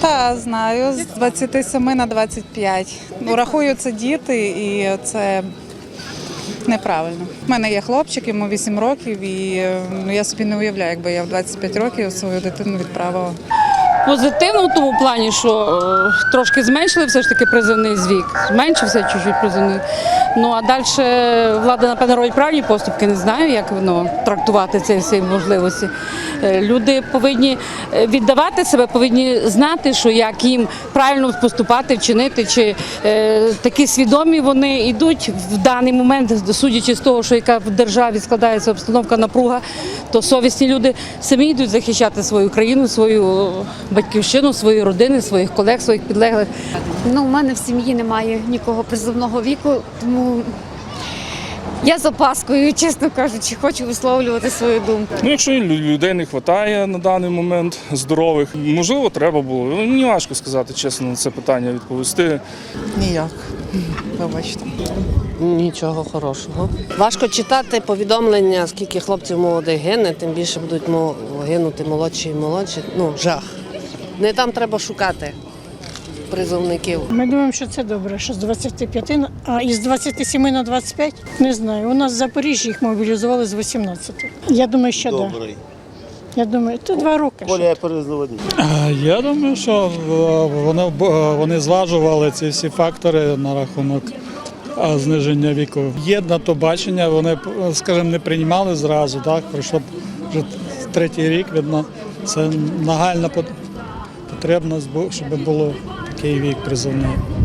Та знаю, з 27 на 25. Ну, рахую, це діти і це неправильно. У мене є хлопчик, йому 8 років, і ну, я собі не уявляю, якби я в 25 років свою дитину відправила. Позитивно в тому плані, що е, трошки зменшили все ж таки призовний вік, зменшився чуть-чуть. Ну а далі влада, напевно, робить правильні поступки, не знаю, як воно трактувати ці всі можливості. Е, Люди повинні е, віддавати себе, повинні знати, що як їм правильно поступати, вчинити, чи е, такі свідомі вони йдуть в даний момент, судячи з того, що яка в державі складається обстановка напруга, то совісні люди самі йдуть захищати свою країну, свою батьківщину, свої родини, своїх колег, своїх підлеглих. Ну, у мене в сім'ї немає нікого призовного віку, тому я з опаскою, чесно кажучи, хочу висловлювати свою думку. Ну, якщо людей не вистачає на даний момент здорових, можливо, треба було. Ну, Мені важко сказати, чесно, на це питання відповісти. Ніяк. Вибачте. Нічого хорошого. Важко читати повідомлення, скільки хлопців молодих гине, тим більше будуть гинути молодші і молодші. Ну, жах. Не там треба шукати призовників. Ми думаємо, що це добре, що з 25, на- а із 27 на 25, не знаю. У нас в Запоріжжі їх мобілізували з 18. Я думаю, що так. Да. Я думаю, то два роки. ще. Коля перезвонив. Я думаю, що е, вони, вони зважували ці всі фактори на рахунок е, зниження віку. Є на то бачення, вони, е, скажімо, не приймали зразу, так? Пройшло вже третій рік, видно, це нагальна пот- потребність, бу- щоб було такий вік призовний.